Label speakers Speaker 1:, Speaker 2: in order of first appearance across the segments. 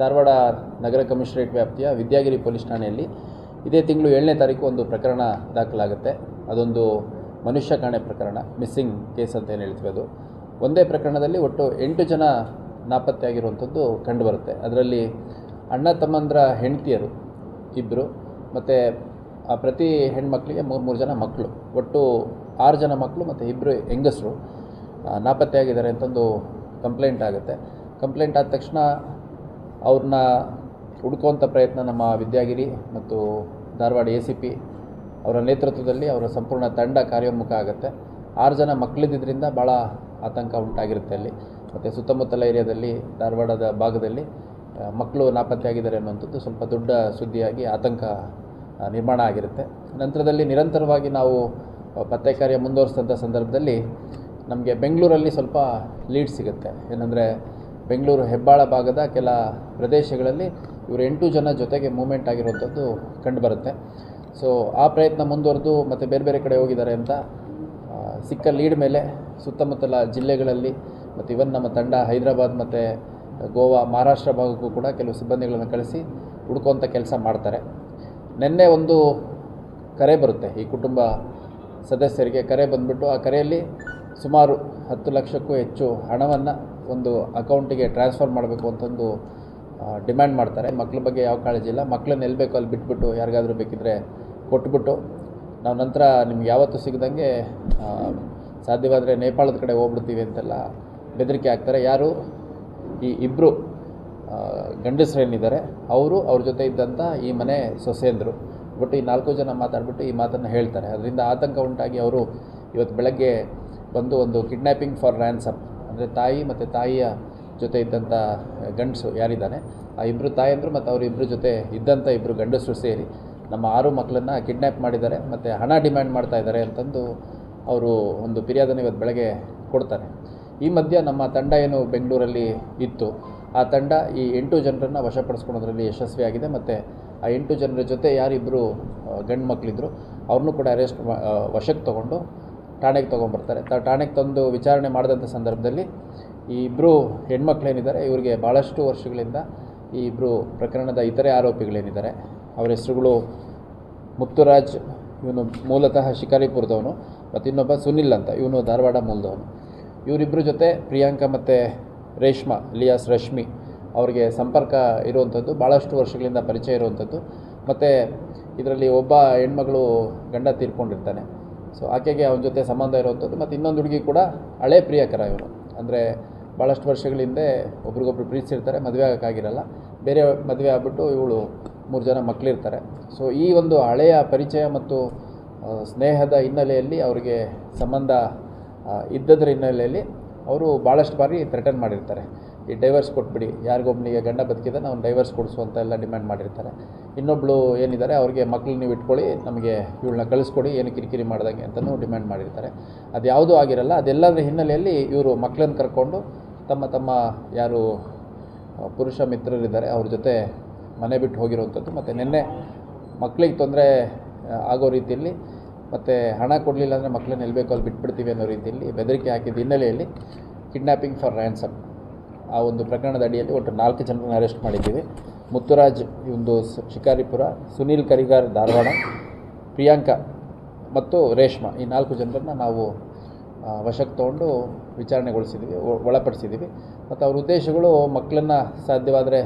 Speaker 1: ಧಾರವಾಡ ನಗರ commissionerate ವ್ಯಾಪ್ತಿಯ Vidyagiri police ಠಾಣೆಯಲ್ಲಿ ಇದೇ ತಿಂಗಳು ಏಳನೇ ತಾರೀಕು ಒಂದು ಪ್ರಕರಣ ದಾಖಲಾಗುತ್ತೆ. ಅದೊಂದು ಮನುಷ್ಯ ಕಾಣೆ ಪ್ರಕರಣ, ಮಿಸ್ಸಿಂಗ್ ಕೇಸ್ ಅಂತ ಏನು ಹೇಳ್ತೀವಿ ಅದು. ಒಂದೇ ಪ್ರಕರಣದಲ್ಲಿ ಒಟ್ಟು ಎಂಟು ಜನ ನಾಪತ್ತೆಯಾಗಿರುವಂಥದ್ದು ಕಂಡುಬರುತ್ತೆ. ಅದರಲ್ಲಿ ಅಣ್ಣ, ತಮ್ಮಂದ್ರ ಹೆಂಡತಿಯರು ಇಬ್ಬರು ಮತ್ತು ಆ ಪ್ರತಿ ಹೆಣ್ಮಕ್ಳಿಗೆ ಮೂರು ಮೂರು ಜನ ಮಕ್ಕಳು ಒಟ್ಟು ಆರು ಜನ ಮಕ್ಕಳು ಮತ್ತು ಇಬ್ಬರು ಹೆಂಗಸರು ನಾಪತ್ತೆ ನಾಪತ್ತೆಯಾಗಿದ್ದಾರೆ ಅಂತಂದು ಕಂಪ್ಲೇಂಟ್ ಆಗುತ್ತೆ. ಕಂಪ್ಲೇಂಟ್ ಆದ ತಕ್ಷಣ ಅವ್ರನ್ನ ಹುಡ್ಕೋಂಥ ಪ್ರಯತ್ನ ನಮ್ಮ ವಿದ್ಯಾಗಿರಿ ಮತ್ತು ಧಾರವಾಡ ಎ ಸಿ ಪಿ ಅವರ ನೇತೃತ್ವದಲ್ಲಿ ಅವರ ಸಂಪೂರ್ಣ ತಂಡ ಕಾರ್ಯೋನ್ಮುಖ ಆಗುತ್ತೆ. ಆರು ಜನ ಮಕ್ಕಳಿದ್ದರಿಂದ ಭಾಳ ಆತಂಕ ಉಂಟಾಗಿರುತ್ತೆ ಅಲ್ಲಿ. ಮತ್ತು ಸುತ್ತಮುತ್ತಲ ಏರಿಯಾದಲ್ಲಿ, ಧಾರವಾಡದ ಭಾಗದಲ್ಲಿ ಮಕ್ಕಳು ನಾಪತ್ತೆಯಾಗಿದ್ದಾರೆ ಅನ್ನುವಂಥದ್ದು ಸ್ವಲ್ಪ ದೊಡ್ಡ ಸುದ್ದಿಯಾಗಿ ಆತಂಕ ನಿರ್ಮಾಣ ಆಗಿರುತ್ತೆ. ನಂತರದಲ್ಲಿ ನಿರಂತರವಾಗಿ ನಾವು ಪತ್ತೆ ಕಾರ್ಯ ಮುಂದುವರಿಸಿದಂಥ ಸಂದರ್ಭದಲ್ಲಿ ನಮಗೆ ಬೆಂಗಳೂರಲ್ಲಿ ಸ್ವಲ್ಪ ಲೀಡ್ ಸಿಗುತ್ತೆ. ಏನಂದರೆ ಬೆಂಗಳೂರು ಹೆಬ್ಬಾಳ ಭಾಗದ ಕೆಲ ಪ್ರದೇಶಗಳಲ್ಲಿ ಇವರು ಎಂಟು ಜನ ಜೊತೆಗೆ ಮೂಮೆಂಟ್ ಆಗಿರುವಂಥದ್ದು ಕಂಡುಬರುತ್ತೆ ಸೊ ಆ ಪ್ರಯತ್ನ ಮುಂದುವರೆದು ಮತ್ತು ಬೇರೆ ಬೇರೆ ಕಡೆ ಹೋಗಿದ್ದಾರೆ ಅಂತ ಸಿಕ್ಕ ಲೀಡ್ ಮೇಲೆ ಸುತ್ತಮುತ್ತಲ ಜಿಲ್ಲೆಗಳಲ್ಲಿ ಮತ್ತು ಇವನ್ ನಮ್ಮ ತಂಡ ಹೈದರಾಬಾದ್ ಮತ್ತು ಗೋವಾ, ಮಹಾರಾಷ್ಟ್ರ ಭಾಗಕ್ಕೂ ಕೂಡ ಕೆಲವು ಸಿಬ್ಬಂದಿಗಳನ್ನು ಕಳಿಸಿ ಹುಡ್ಕೋಂಥ ಕೆಲಸ ಮಾಡ್ತಾರೆ. ನಿನ್ನೆ ಒಂದು ಕರೆ ಬರುತ್ತೆ ಈ ಕುಟುಂಬ ಸದಸ್ಯರಿಗೆ. ಕರೆ ಬಂದುಬಿಟ್ಟು ಆ ಕರೆಯಲ್ಲಿ ಸುಮಾರು ಹತ್ತು ಲಕ್ಷಕ್ಕೂ ಹೆಚ್ಚು ಹಣವನ್ನು ಒಂದು ಅಕೌಂಟಿಗೆ ಟ್ರಾನ್ಸ್ಫರ್ ಮಾಡಬೇಕು ಅಂತಂದು ಡಿಮ್ಯಾಂಡ್ ಮಾಡ್ತಾರೆ. ಮಕ್ಳ ಬಗ್ಗೆ ಯಾವ ಕಾಳಜಿ ಇಲ್ಲ. ಮಕ್ಕಳನ್ನ ಎಲ್ಲಿ ಬೇಕೋ ಅಲ್ಲಿ ಬಿಟ್ಬಿಟ್ಟು ಯಾರಿಗಾದರೂ ಬೇಕಿದ್ದರೆ ಕೊಟ್ಬಿಟ್ಟು, ನಾವು ನಂತರ ನಿಮ್ಗೆ ಯಾವತ್ತೂ ಸಿಗದಂಗೆ ಸಾಧ್ಯವಾದರೆ ನೇಪಾಳದ ಕಡೆ ಹೋಗ್ಬಿಡ್ತೀವಿ ಅಂತೆಲ್ಲ ಬೆದರಿಕೆ ಹಾಕ್ತಾರೆ. ಯಾರು? ಈ ಇಬ್ಬರು ಗಂಡಸರೇನಿದ್ದಾರೆ. ಅವರು ಅವ್ರ ಜೊತೆ ಇದ್ದಂಥ ಈ ಮನೆ ಸೊಸೆಯಂದರು. ಬಟ್ ಈ ನಾಲ್ಕು ಜನ ಮಾತಾಡ್ಬಿಟ್ಟು ಈ ಮಾತನ್ನು ಹೇಳ್ತಾರೆ. ಅದರಿಂದ ಆತಂಕ ಉಂಟಾಗಿ ಅವರು ಇವತ್ತು ಬೆಳಗ್ಗೆ ಬಂದು ಒಂದು ಕಿಡ್ನ್ಯಾಪಿಂಗ್ ಫಾರ್ ರ್ಯಾನ್ಸಮ್ ಅಂದರೆ ತಾಯಿ ಮತ್ತು ತಾಯಿಯ ಜೊತೆ ಇದ್ದಂಥ ಗಂಡಸು ಯಾರಿದ್ದಾನೆ, ಆ ಇಬ್ಬರು ತಾಯಂದರು ಮತ್ತು ಅವರಿಬ್ಬರು ಜೊತೆ ಇದ್ದಂಥ ಇಬ್ಬರು ಗಂಡಸರು ಸೇರಿ ನಮ್ಮ ಆರು ಮಕ್ಕಳನ್ನು ಕಿಡ್ನ್ಯಾಪ್ ಮಾಡಿದ್ದಾರೆ ಮತ್ತು ಹಣ ಡಿಮ್ಯಾಂಡ್ ಮಾಡ್ತಾ ಇದ್ದಾರೆ ಅಂತಂದು ಅವರು ಒಂದು ಫಿರ್ಯಾದನ್ನು ಇವತ್ತು ಬೆಳಗ್ಗೆ ಕೊಡ್ತಾರೆ. ಈ ಮಧ್ಯ ನಮ್ಮ ತಂಡ ಏನು ಬೆಂಗಳೂರಲ್ಲಿ ಇತ್ತು. ಆ ತಂಡ ಈ ಎಂಟು ಜನರನ್ನು ವಶಪಡಿಸ್ಕೊಳೋದ್ರಲ್ಲಿ ಯಶಸ್ವಿಯಾಗಿದೆ ಮತ್ತು ಆ ಎಂಟು ಜನರ ಜೊತೆ ಯಾರಿಬ್ಬರು ಗಂಡು ಮಕ್ಕಳಿದ್ರು ಅವ್ರನ್ನೂ ಕೂಡ ಅರೆಸ್ಟ್ ವಶಕ್ಕೆ ತೊಗೊಂಡು ಠಾಣೆಗೆ ತೊಗೊಂಬರ್ತಾರೆ ತಾವು ಠಾಣೆಗೆ ತಂದು ವಿಚಾರಣೆ ಮಾಡಿದಂಥ ಸಂದರ್ಭದಲ್ಲಿ ಈ ಇಬ್ಬರು ಹೆಣ್ಮಕ್ಳೇನಿದ್ದಾರೆ, ಇವರಿಗೆ ಭಾಳಷ್ಟು ವರ್ಷಗಳಿಂದ ಈ ಇಬ್ಬರು ಪ್ರಕರಣದ ಇತರೆ ಆರೋಪಿಗಳೇನಿದ್ದಾರೆ. ಅವರ ಹೆಸರುಗಳು ಮುತ್ತುರಾಜ್, ಇವನು ಮೂಲತಃ ಶಿಕಾರಿಪುರದವನು, ಮತ್ತು ಇನ್ನೊಬ್ಬ ಸುನಿಲ್ ಅಂತ, ಇವನು ಧಾರವಾಡ ಮೂಲದವನು. ಇವರಿಬ್ಬರ ಜೊತೆ ಪ್ರಿಯಾಂಕಾ ಮತ್ತು ರೇಷ್ಮಾ ಲಿಯಾಸ್ ರಶ್ಮಿ ಅವರಿಗೆ ಸಂಪರ್ಕ ಇರುವಂಥದ್ದು ಭಾಳಷ್ಟು ವರ್ಷಗಳಿಂದ ಪರಿಚಯ ಇರುವಂಥದ್ದು ಮತ್ತು ಇದರಲ್ಲಿ ಒಬ್ಬ ಹೆಣ್ಮಗಳು ಗಂಡ ತೀರ್ಕೊಂಡಿರ್ತಾನೆ. ಸೊ ಆಕೆಗೆ ಅವನ ಜೊತೆ ಸಂಬಂಧ ಇರುವಂಥದ್ದು ಮತ್ತು ಇನ್ನೊಂದು ಹುಡುಗಿ ಕೂಡ ಹಳೆ ಪ್ರಿಯಕರ ಇವರು ಅಂದರೆ ಭಾಳಷ್ಟು ವರ್ಷಗಳ ಹಿಂದೆ ಒಬ್ರಿಗೊಬ್ರು ಪ್ರೀತಿಸಿರ್ತಾರೆ, ಮದುವೆ ಆಗೋಕ್ಕಾಗಿರಲ್ಲ. ಬೇರೆ ಮದುವೆ ಆಗ್ಬಿಟ್ಟು ಇವಳು ಮೂರು ಜನ ಮಕ್ಕಳಿರ್ತಾರೆ ಸೊ ಈ ಒಂದು ಹಳೆಯ ಪರಿಚಯ ಮತ್ತು ಸ್ನೇಹದ ಹಿನ್ನೆಲೆಯಲ್ಲಿ ಅವರಿಗೆ ಸಂಬಂಧ ಇದ್ದದರ ಹಿನ್ನೆಲೆಯಲ್ಲಿ ಅವರು ಭಾಳಷ್ಟು ಬಾರಿ ಥ್ರೆಟನ್ ಮಾಡಿರ್ತಾರೆ. ಈ ಡೈವರ್ಸ್ ಕೊಟ್ಬಿಡಿ ಯಾರಿಗೊಬ್ಬನಿಗೆ ಗಂಡ ಬದುಕಿದ್ದಾನೆ ಅವ್ನು ಡೈವರ್ಸ್ ಕೊಡಿಸು ಅಂತ ಎಲ್ಲ ಡಿಮ್ಯಾಂಡ್ ಮಾಡಿರ್ತಾರೆ. ಇನ್ನೊಬ್ಬಳು ಏನಿದ್ದಾರೆ ಅವ್ರಿಗೆ ಮಕ್ಳು ನೀವು ಇಟ್ಕೊಳ್ಳಿ, ನಮಗೆ ಇವಳನ್ನ ಕಳಿಸ್ಕೊಡಿ, ಏನು ಕಿರಿಕಿರಿ ಮಾಡ್ದಂಗೆ ಅಂತಲೂ ಡಿಮ್ಯಾಂಡ್ ಮಾಡಿರ್ತಾರೆ. ಅದು ಯಾವುದೂ ಆಗಿರಲ್ಲ, ಅದೆಲ್ಲದರ ಹಿನ್ನೆಲೆಯಲ್ಲಿ ಇವರು ಮಕ್ಕಳನ್ನು ಕರ್ಕೊಂಡು ತಮ್ಮ ತಮ್ಮ ಯಾರು ಪುರುಷ ಮಿತ್ರರಿದ್ದಾರೆ, ಅವ್ರ ಜೊತೆ ಮನೆ ಬಿಟ್ಟು ಹೋಗಿರುವಂಥದ್ದು. ಮತ್ತು ನಿನ್ನೆ ಮಕ್ಕಳಿಗೆ ತೊಂದರೆ ಆಗೋ ರೀತಿಯಲ್ಲಿ ಮತ್ತು ಹಣ ಕೊಡಲಿಲ್ಲ ಅಂದರೆ ಮಕ್ಕಳನ್ನ ಎಲ್ಲಿ ಬೇಕೋ ಅಲ್ಲಿ ಬಿಟ್ಬಿಡ್ತೀವಿ ಅನ್ನೋ ರೀತಿಯಲ್ಲಿ ಬೆದರಿಕೆ ಹಾಕಿದ ಹಿನ್ನೆಲೆಯಲ್ಲಿ ಕಿಡ್ನ್ಯಾಪಿಂಗ್ ಫಾರ್ ರ್ಯಾನ್ಸಮ್ ಆ ಒಂದು ಪ್ರಕರಣದ ಅಡಿಯಲ್ಲಿ ಒಟ್ಟು ನಾಲ್ಕು ಜನರನ್ನು ಅರೆಸ್ಟ್ ಮಾಡಿದ್ದೀವಿ. ಮುತ್ತುರಾಜ್ ಒಂದು ಶಿಕಾರಿಪುರ, ಸುನೀಲ್ ಕರಿಗಾರ್ ಧಾರವಾಡ, ಪ್ರಿಯಾಂಕಾ ಮತ್ತು ರೇಷ್ಮಾ ಈ ನಾಲ್ಕು ಜನರನ್ನು ನಾವು ವಶಕ್ಕೆ ತೊಗೊಂಡು ವಿಚಾರಣೆಗೊಳಿಸಿದ್ದೀವಿ ಒಳಪಡಿಸಿದ್ದೀವಿ. ಮತ್ತು ಅವ್ರ ಉದ್ದೇಶಗಳು ಮಕ್ಕಳನ್ನು ಸಾಧ್ಯವಾದರೆ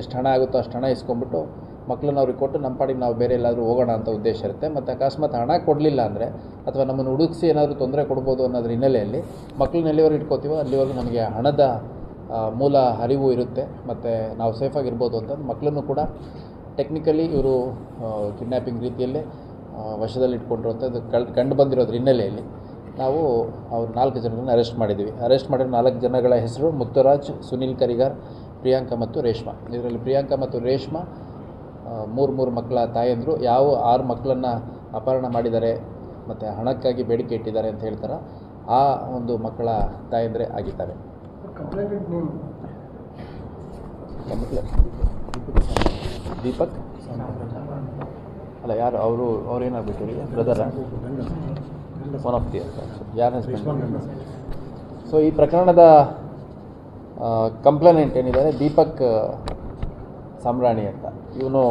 Speaker 1: ಎಷ್ಟು ಹಣ ಆಗುತ್ತೋ ಅಷ್ಟು ಹಣ ಇಸ್ಕೊಂಡ್ಬಿಟ್ಟು ಮಕ್ಕಳನ್ನ ಅವ್ರಿಗೆ ಕೊಟ್ಟು ನಮ್ಮ ಪಾಡಿಗೆ ನಾವು ಬೇರೆ ಎಲ್ಲಾದರೂ ಹೋಗೋಣ ಅಂತ ಉದ್ದೇಶ ಇರುತ್ತೆ. ಮತ್ತು ಅಕಸ್ಮಾತ್ ಹಣ ಕೊಡಲಿಲ್ಲ ಅಂದರೆ ಅಥವಾ ನಮ್ಮನ್ನು ಹುಡುಕಿಸಿ ಏನಾದರೂ ತೊಂದರೆ ಕೊಡ್ಬೋದು ಅನ್ನೋದ್ರ ಹಿನ್ನೆಲೆಯಲ್ಲಿ ಮಕ್ಕಳನ್ನ ಎಲ್ಲಿವರೆಗೆ ಇಟ್ಕೋತೀವೋ ಅಲ್ಲಿವರೆಗೂ ನಮಗೆ ಹಣದ ಮೂಲ ಹರಿವು ಇರುತ್ತೆ. ಮತ್ತು ನಾವು ಸೇಫಾಗಿರ್ಬೋದು ಅಂತ ಮಕ್ಕಳನ್ನು ಕೂಡ ಟೆಕ್ನಿಕಲಿ ಇವರು ಕಿಡ್ನ್ಯಾಪಿಂಗ್ ರೀತಿಯಲ್ಲೇ ವಶದಲ್ಲಿ ಇಟ್ಕೊಂಡಿರುವಂಥದ್ದು ಕಳ್ ಕಂಡು ಬಂದಿರೋದ್ರ ಹಿನ್ನೆಲೆಯಲ್ಲಿ ನಾವು ಅವ್ರು ನಾಲ್ಕು ಜನರನ್ನು ಅರೆಸ್ಟ್ ಮಾಡಿದ್ದೀವಿ ಅರೆಸ್ಟ್ ಮಾಡಿರೋ ನಾಲ್ಕು ಜನಗಳ ಹೆಸರು ಮುತ್ತುರಾಜ್, ಸುನಿಲ್ ಕರಿಗಾರ್, ಪ್ರಿಯಾಂಕಾ ಮತ್ತು ರೇಷ್ಮಾ. ಇದರಲ್ಲಿ ಪ್ರಿಯಾಂಕಾ ಮತ್ತು ರೇಷ್ಮಾ ಮೂರು ಮೂರು ಮಕ್ಕಳ ತಾಯಂದರು ಯಾವ ಆರು ಮಕ್ಕಳನ್ನು ಅಪಹರಣ ಮಾಡಿದ್ದಾರೆ ಮತ್ತು ಹಣಕ್ಕಾಗಿ ಬೇಡಿಕೆ ಇಟ್ಟಿದ್ದಾರೆ ಅಂತ ಹೇಳ್ತಾರೆ ಆ ಒಂದು ಮಕ್ಕಳ ತಾಯಂದರೆ ಆಗಿದ್ದಾರೆ. ದೀಪಕ್. ಅಲ್ಲ ಯಾರು ಅವರು ಅವ್ರು ಏನಾಗಬೇಕು ಈಗ? ಬ್ರದರ ಒನ್ ಆಫ್ ದಿ ಯಾರ ಸೊ ಈ ಪ್ರಕರಣದ ಕಂಪ್ಲೇನೆಂಟ್ ಏನಿದ್ದಾರೆ ದೀಪಕ್ ಸಾಮ್ರಾಣಿ ಅಂತ. ಇವನು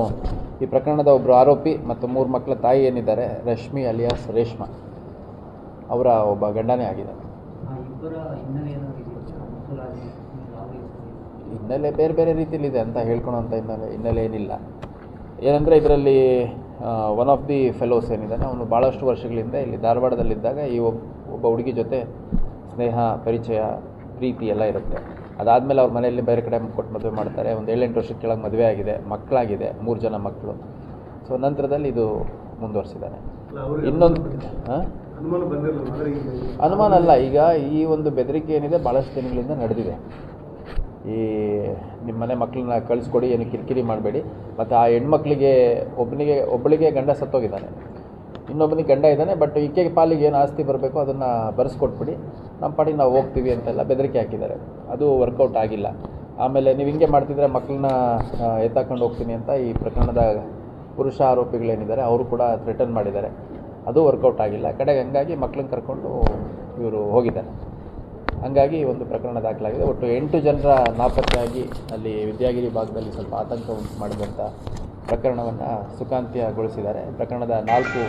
Speaker 1: ಈ ಪ್ರಕರಣದ ಒಬ್ಬರು ಆರೋಪಿ ಮತ್ತು ಮೂರು ಮಕ್ಕಳ ತಾಯಿ ಏನಿದ್ದಾರೆ ರಶ್ಮಿ ಅಲಿಯಾಸ್ ರೇಷ್ಮಾ. ಅವರ ಒಬ್ಬ ಗಂಡನೇ ಆಗಿದೆ
Speaker 2: ಆ ಇಬ್ಬರ ಹಿನ್ನೆಲೆ
Speaker 1: ಬೇರೆ ಬೇರೆ ರೀತಿಯಲ್ಲಿದೆ ಅಂತ ಹೇಳ್ಕೊಳೋಂಥ ಹಿನ್ನೆಲೆ ಹಿನ್ನೆಲೆ ಏನಿಲ್ಲ. ಏನಂದರೆ ಇದರಲ್ಲಿ ಒನ್ ಆಫ್ ದಿ ಫೆಲೋಸ್ ಏನಿದ್ದಾನೆ ಅವನು ಭಾಳಷ್ಟು ವರ್ಷಗಳಿಂದ ಇಲ್ಲಿ ಧಾರವಾಡದಲ್ಲಿದ್ದಾಗ ಈ ಒಬ್ಬ ಹುಡುಗಿ ಜೊತೆ ಸ್ನೇಹ ಪರಿಚಯ ಪ್ರೀತಿ ಎಲ್ಲ ಇರುತ್ತೆ. ಅದಾದಮೇಲೆ ಅವ್ರ ಮನೆಯಲ್ಲಿ ಬೇರೆ ಕಡೆ ಕೊಟ್ಟು ಮದುವೆ ಮಾಡ್ತಾರೆ. ಒಂದು ಏಳೆಂಟು ವರ್ಷದ ಕೆಳಗೆ ಮದುವೆ ಆಗಿದೆ ಮಕ್ಕಳಾಗಿದೆ ಮೂರು ಜನ ಮಕ್ಕಳು ಸೊ ನಂತರದಲ್ಲಿ ಇದು ಮುಂದುವರಿಸಿದ್ದಾನೆ ಇನ್ನೊಂದು
Speaker 3: ಅನುಮಾನ
Speaker 1: ಅಲ್ಲ ಈಗ ಈ ಒಂದು ಬೆದರಿಕೆ ಏನಿದೆ ಭಾಳಷ್ಟು ದಿನಗಳಿಂದ ನಡೆದಿದೆ. ಈ ನಿಮ್ಮ ಮನೆ ಮಕ್ಕಳನ್ನ ಕಳಿಸ್ಕೊಡಿ ಏನು ಕಿರಿಕಿರಿ ಮಾಡಬೇಡಿ. ಮತ್ತು ಆ ಹೆಣ್ಮಕ್ಳಿಗೆ ಒಬ್ಬನಿಗೆ ಒಬ್ಬಳಿಗೆ ಗಂಡ ಸತ್ತೋಗಿದ್ದಾನೆ. ಇನ್ನೊಬ್ಬನಿಗೆ ಗಂಡ ಇದ್ದಾನೆ ಬಟ್ ಇಕ್ಕೆ ಪಾಲಿಗೆ ಏನು ಆಸ್ತಿ ಬರಬೇಕು ಅದನ್ನು ಬರೆಸ್ಕೊಟ್ಬಿಡಿ. ನಮ್ಮ ಪಾಡಿಗೆ ನಾವು ಹೋಗ್ತೀವಿ ಅಂತೆಲ್ಲ ಬೆದರಿಕೆ ಹಾಕಿದ್ದಾರೆ. ಅದು ವರ್ಕೌಟ್ ಆಗಿಲ್ಲ. ಆಮೇಲೆ ನೀವು ಹಿಂಗೆ ಮಾಡ್ತಿದ್ರೆ ಮಕ್ಕಳನ್ನ ಎತ್ತಾಕೊಂಡು ಹೋಗ್ತೀನಿ ಅಂತ ಈ ಪ್ರಕರಣದ ಪುರುಷ ಆರೋಪಿಗಳೇನಿದ್ದಾರೆ, ಅವರು ಕೂಡ ಥ್ರೆಟನ್ ಮಾಡಿದ್ದಾರೆ. ಅದು ವರ್ಕೌಟ್ ಆಗಿಲ್ಲ. ಕಡೆಗೆ ಹಂಗಾಗಿ ಮಕ್ಕಳನ್ನ ಕರ್ಕೊಂಡು ಇವರು ಹೋಗಿದ್ದಾರೆ. ಹಂಗಾಗಿ ಒಂದು ಪ್ರಕರಣ ದಾಖಲಾಗಿದೆ. ಒಟ್ಟು ಎಂಟು ಜನರ ನಾಪತ್ತೆಯಾಗಿ ಅಲ್ಲಿ ವಿದ್ಯಾಗಿರಿ ಭಾಗದಲ್ಲಿ ಸ್ವಲ್ಪ ಆತಂಕ ಉಂಟು ಮಾಡಿದಂಥ ಪ್ರಕರಣವನ್ನು ಸುಖಾಂತ್ಯಗೊಳಿಸಿದ್ದಾರೆ. ಪ್ರಕರಣದ ನಾಲ್ಕು